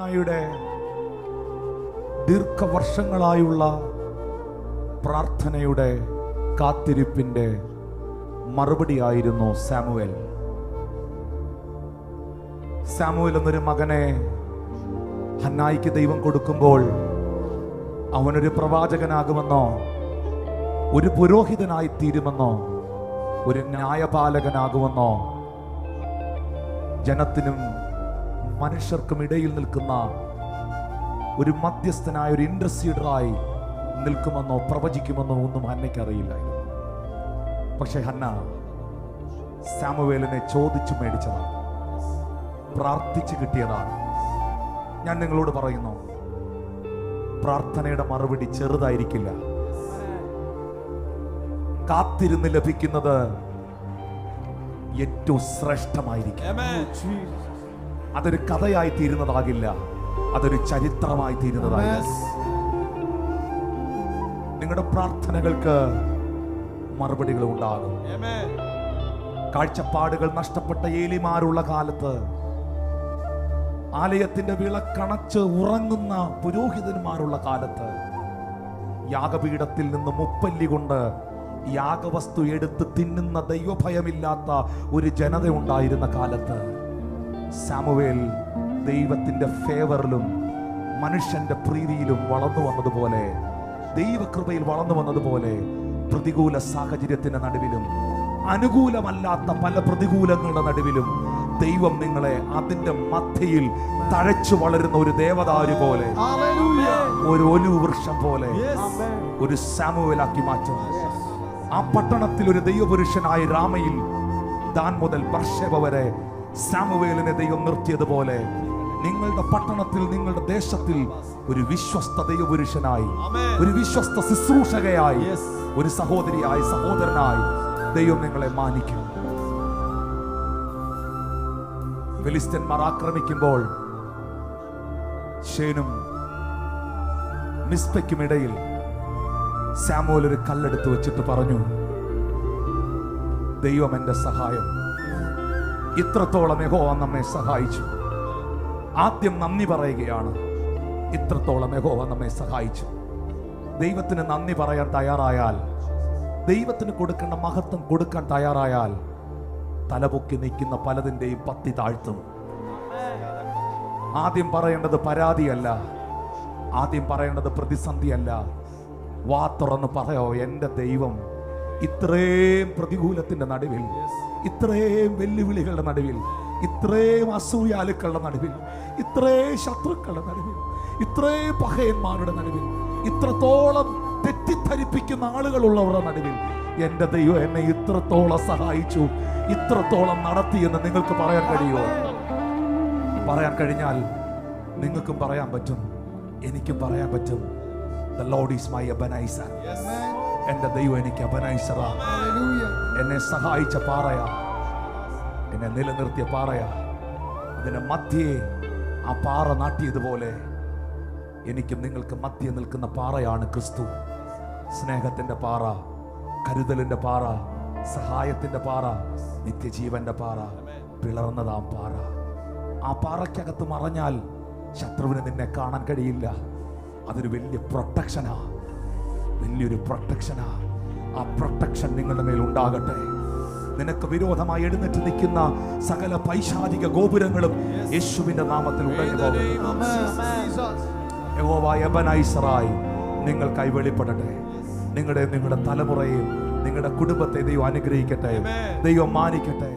ഹന്നായുടെ ദീർഘവർഷങ്ങളായുള്ള പ്രാർത്ഥനയുടെ കാത്തിരിപ്പിന്റെ മറുപടിയായിരുന്നു Samuel. Samuel എന്നൊരു മകനെ ഹന്നായിക്ക് ദൈവം കൊടുക്കുമ്പോൾ അവനൊരു പ്രവാചകനാകുമെന്നോ ഒരു പുരോഹിതനായി തീരുമെന്നോ ഒരു ന്യായപാലകനാകുമെന്നോ ജനത്തിനും മനുഷ്യർക്കും ഇടയിൽ നിൽക്കുന്ന ഒരു മധ്യസ്ഥനായ ഒരു ഇൻട്രസീഡറായി നിൽക്കുമെന്നോ പ്രവചിക്കുമെന്നോ ഒന്നും ഹന്നയ്ക്ക് അറിയില്ല പക്ഷെ ഹന്ന സാമുവേലിനെ ചോദിച്ചു മേടിച്ചതാണ്. പ്രാർത്ഥിച്ചു കിട്ടിയതാണ്. ഞാൻ നിങ്ങളോട് പറയുന്നു പ്രാർത്ഥനയുടെ മറുപടി ചെറുതായിരിക്കില്ല. കാത്തിരുന്ന് ലഭിക്കുന്നത് ഏറ്റവും ശ്രേഷ്ഠമായിരിക്കും. അതൊരു കഥയായി തീരുന്നതാകില്ല. അതൊരു ചരിത്രമായി തീരുന്നതാകില്ല. നിങ്ങളുടെ പ്രാർത്ഥനകൾക്ക് മറുപടികൾ ഉണ്ടാകും. കാഴ്ചപ്പാടുകൾ നഷ്ടപ്പെട്ട ഏലിമാരുള്ള കാലത്ത് ആലയത്തിന്റെ വിളക്കണച്ച് ഉറങ്ങുന്ന പുരോഹിതന്മാരുള്ള കാലത്ത് യാഗപീഠത്തിൽ നിന്ന് മുപ്പല്ലി കൊണ്ട് യാഗവസ്തു എടുത്ത് തിന്നുന്ന ദൈവഭയമില്ലാത്ത ഒരു ജനത ഉണ്ടായിരുന്ന കാലത്ത് സാമുവേൽ ദൈവത്തിന്റെ ഫേവറിലും മനുഷ്യന്റെ പ്രീതിയിലും വളർന്നു വന്നതുപോലെ ദൈവകൃപയിൽ വളർന്നു വന്നതുപോലെ പ്രതികൂല സാഹചര്യത്തിന്റെ നടുവിലും അനുകൂലമല്ലാത്ത പല പ്രതികൂലങ്ങളുടെ നടുവിലും ദൈവം നിങ്ങളെ അതിന്റെ മധ്യയിൽ തഴച്ചു വളരുന്ന ഒരു ദേവതാരു പോലെ ഒരു ഒലു വൃക്ഷം പോലെ ഒരു സാമുവേലാക്കി മാറ്റുന്നു. ആ പട്ടണത്തിൽ ഒരു ദൈവപുരുഷനായ രാമയിൽ ദാൻ മുതൽ ബർഷബ വരെ സാമുവേലിനെ ദൈവം നിർത്തിയതുപോലെ നിങ്ങളുടെ പട്ടണത്തിൽ നിങ്ങളുടെ ദേശത്തിൽ ഒരു വിശ്വസ്ത ദൈവപുരുഷനായി ഒരു വിശ്വസ്ത ശുശ്രൂഷകയായി ഒരു സഹോദരിയായി സഹോദരനായി ദൈവം നിങ്ങളെ മാനിക്കും. ഫിലിസ്റ്റന്മാർ ആക്രമിക്കുമ്പോൾ ഷേനും മിസ്പയ്ക്കും ഇടയിൽ സാമുവൽ ഒരു കല്ലെടുത്ത് വെച്ചിട്ട് പറഞ്ഞു ദൈവം എന്റെ സഹായം. ഇത്രത്തോളം യഹോവ നമ്മെ സഹായിച്ചു. ആദ്യം നന്ദി പറയുകയാണ്. ഇത്രത്തോളം യഹോവ നമ്മെ സഹായിച്ചു. ദൈവത്തിന് നന്ദി പറയാൻ തയ്യാറായാൽ ദൈവത്തിന് കൊടുക്കേണ്ട മഹത്വം കൊടുക്കാൻ തയ്യാറായാൽ തലപൊക്കി നിൽക്കുന്ന പലതിന്റെയും പത്തി താഴ്ത്തും. ആദ്യം പറയേണ്ടത് പരാതിയല്ല. ആദ്യം പറയേണ്ടത് പ്രതിസന്ധിയല്ല. വാ തുറന്ന് പറയോ എന്റെ ദൈവം ഇത്രയും പ്രതികൂലത്തിന്റെ നടുവിൽ ഇത്രയും വെല്ലുവിളികളുടെ നടുവിൽ ഇത്രയും അസൂയാലുക്കളുടെ നടുവിൽ ഇത്രയും ശത്രുക്കളുടെ നടുവിൽ ഇത്രയും പഹയന്മാരുടെ നടുവിൽ ഇത്രത്തോളം തെറ്റിദ്ധരിപ്പിക്കുന്ന ആളുകളുള്ളവരുടെ നടുവിൽ എന്റെ ദൈവം എന്നെ ഇത്രത്തോളം സഹായിച്ചു ഇത്രത്തോളം നടത്തി എന്ന് നിങ്ങൾക്ക് പറയാൻ കഴിയുമോ? പറയാൻ കഴിഞ്ഞാൽ നിങ്ങൾക്കും പറയാൻ പറ്റും എനിക്കും പറയാൻ പറ്റും. The lord is my Ebenezer എന്റെ ദൈവം എനിക്ക് അബനൈസറാ എന്നെ സഹായിച്ച പാറയാ. എന്നെ നിലനിർത്തിയ പാറയാ. അതിന്റെ മധ്യേ ആ പാറ നാട്ടിയതുപോലെ എനിക്കും നിങ്ങൾക്ക് മധ്യേ നിൽക്കുന്ന പാറയാണ് ക്രിസ്തു. സ്നേഹത്തിന്റെ പാറ കരുതലിന്റെ പാറ സഹായത്തിന്റെ പാറ നിത്യജീവന്റെ പാറ പിളർന്നതാം പാറ. ആ പാറയ്ക്കകത്ത് മറഞ്ഞാൽ ശത്രുവിന് നിന്നെ കാണാൻ കഴിയില്ല. അതൊരു വലിയ പ്രൊട്ടക്ഷനാ. വലിയൊരു പ്രൊട്ടക്ഷനാ. ആ പ്രൊട്ടക്ഷൻ നിങ്ങളുടെ മേൽ ഉണ്ടാകട്ടെ. നിനക്ക് വിരോധമായി എഴുന്നേറ്റ് നിൽക്കുന്ന സകല പൈശാചിക ഗോപുരങ്ങളും യേശുവിന്റെ നാമത്തിൽ ഉടഞ്ഞു പോകട്ടെ യഹോവ എബനൈസറായി നിങ്ങൾക്കായി വെളിപ്പെടട്ടെ നിങ്ങളുടെ നിങ്ങളുടെ തലമുറയെയും നിങ്ങളുടെ കുടുംബത്തെ ദൈവം അനുഗ്രഹിക്കട്ടെ. ദൈവം മാനിക്കട്ടെ.